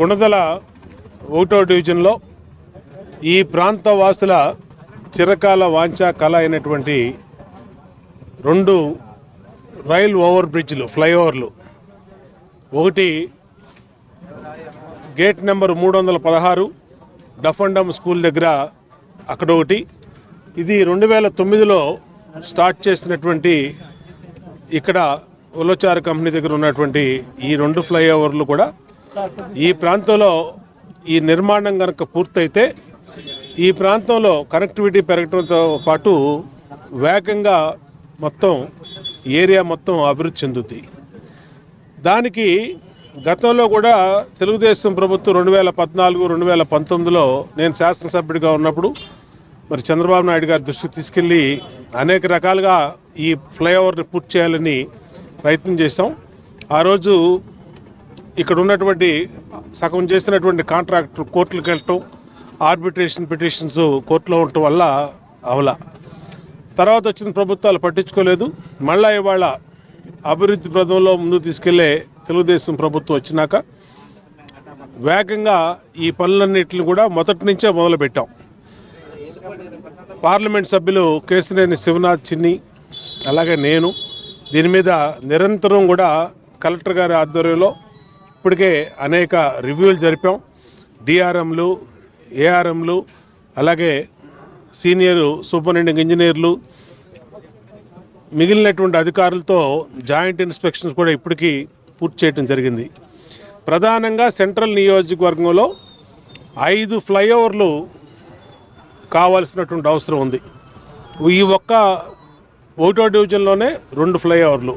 గుణదల ఒకటో డివిజన్లో ఈ ప్రాంత వాసుల చిరకాల వాంఛ కళ అయినటువంటి రెండు రైల్ ఓవర్ బ్రిడ్జ్లు ఫ్లైఓవర్లు. ఒకటి గేట్ నెంబర్ మూడు వందల పదహారు డఫండమ్ స్కూల్ దగ్గర అక్కడ ఒకటి. ఇది రెండు వేల తొమ్మిదిలో స్టార్ట్ చేసినటువంటి ఇక్కడ ఉలచారు కంపెనీ దగ్గర ఉన్నటువంటి ఈ రెండు ఫ్లైఓవర్లు కూడా ఈ ప్రాంతంలో ఈ నిర్మాణం కనుక పూర్తయితే ఈ ప్రాంతంలో కనెక్టివిటీ పెరగడంతో పాటు వేగంగా మొత్తం ఏరియా మొత్తం అభివృద్ధి చెందుతుంది దానికి గతంలో కూడా తెలుగుదేశం ప్రభుత్వం రెండు వేల పద్నాలుగు రెండు వేల పంతొమ్మిదిలో నేను శాసనసభ్యుడిగా ఉన్నప్పుడు మరి చంద్రబాబు నాయుడు గారి దృష్టికి తీసుకెళ్ళి అనేక రకాలుగా ఈ ఫ్లైఓవర్ని పూర్తి చేయాలని ప్రయత్నం చేశాం. ఆ రోజు ఇక్కడ ఉన్నటువంటి సగం చేసినటువంటి కాంట్రాక్టర్ కోర్టులకు వెళ్ళటం ఆర్బిట్రేషన్ పిటిషన్స్ కోర్టులో ఉండటం వల్ల అవలా. తర్వాత వచ్చిన ప్రభుత్వాలు పట్టించుకోలేదు. మళ్ళా ఇవాళ అభివృద్ధి ప్రదంలో ముందుకు తీసుకెళ్ళే తెలుగుదేశం ప్రభుత్వం వచ్చినాక వేగంగా ఈ పనులన్నింటిని కూడా మొదటి నుంచే మొదలుపెట్టాం. పార్లమెంట్ సభ్యులు కేసినేని శివనాథ్ చిన్ని అలాగే నేను దీని మీద నిరంతరం కూడా కలెక్టర్ గారి ఆధ్వర్యంలో ఇప్పటికే అనేక రివ్యూలు జరిపాం. డిఆర్ఎంలు ఏఆర్ఎంలు అలాగే సీనియర్ సూపరింటెండెంట్ ఇంజనీర్లు మిగిలినటువంటి అధికారులతో జాయింట్ ఇన్స్పెక్షన్స్ కూడా ఇప్పటికీ పూర్తి చేయడం జరిగింది. ప్రధానంగా సెంట్రల్ నియోజకవర్గంలో ఐదు ఫ్లైఓవర్లు కావాల్సినటువంటి అవసరం ఉంది. ఈ ఒక్క ఒకటో డివిజన్లోనే రెండు ఫ్లైఓవర్లు.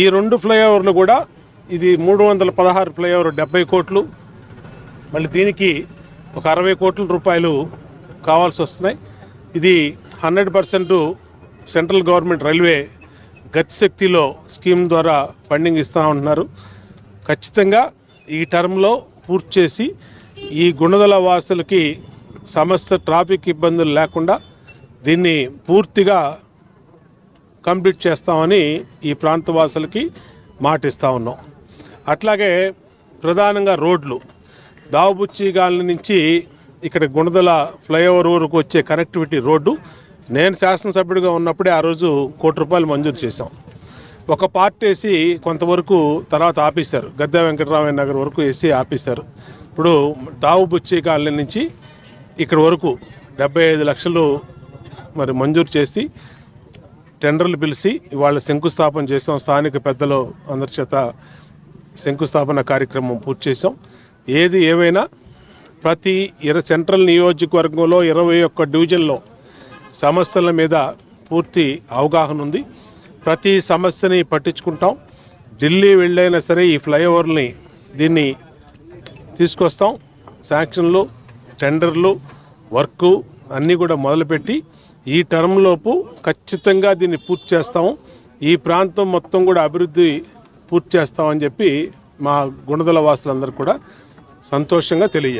ఈ రెండు ఫ్లైఓవర్లు కూడా ఇది మూడు వందల పదహారు ఫ్లైఓవర్ డెబ్బై కోట్లు. మళ్ళీ దీనికి ఒక అరవై కోట్ల రూపాయలు కావాల్సి వస్తున్నాయి. ఇది hundred percent central government railway గతిశక్తిలో scheme ద్వారా ఫండింగ్ ఇస్తూ ఉంటున్నారు. ఖచ్చితంగా ఈ టర్మ్లో పూర్తి చేసి ఈ గుణదల వాసులకి సమస్య ట్రాఫిక్ ఇబ్బందులు లేకుండా దీన్ని పూర్తిగా కంప్లీట్ చేస్తామని ఈ ప్రాంత వాసులకి మాటిస్తూ ఉన్నాం. అట్లాగే ప్రధానంగా రోడ్లు. దావుబుచ్చిగాల నుంచి ఇక్కడ గుణదల ఫ్లైఓవర్ వరకు వచ్చే కనెక్టివిటీ రోడ్డు. నేను శాసనసభ్యుడిగా ఉన్నప్పుడే ఆ రోజు కోటి రూపాయలు మంజూరు చేశాం. ఒక పార్ట్ వేసి కొంతవరకు తర్వాత ఆపేశారు. గద్దె వెంకటరామయ్య నగర్ వరకు వేసి ఆపేశారు. ఇప్పుడు దావుబుచ్చి కాలనీ నుంచి ఇక్కడ వరకు డెబ్బై ఐదు లక్షలు మరి మంజూరు చేసి టెండర్లు పిలిచి ఇవాళ శంకుస్థాపన చేసాం స్థానిక పెద్దలు అందరి చేత శంకుస్థాపన కార్యక్రమం పూర్తి చేసాం ఏది ఏవైనా ప్రతి ఇర సెంట్రల్ నియోజకవర్గంలో ఇరవై ఒక్క డివిజన్లో సమస్యల మీద పూర్తి అవగాహన ఉంది. ప్రతి సమస్యని పట్టించుకుంటాం. ఢిల్లీ వెళ్ళైనా సరే ఈ ఫ్లైఓవర్ని దీన్ని తీసుకొస్తాం. శాంక్షన్లు టెండర్లు వర్కు అన్నీ కూడా మొదలుపెట్టి ఈ టర్మ్లోపు ఖచ్చితంగా దీన్ని పూర్తి చేస్తాము. ఈ ప్రాంతం మొత్తం కూడా అభివృద్ధి పూర్తి చేస్తామని చెప్పి మా గుణదల వాసులందరూ కూడా సంతోషంగా తెలియజేస్తారు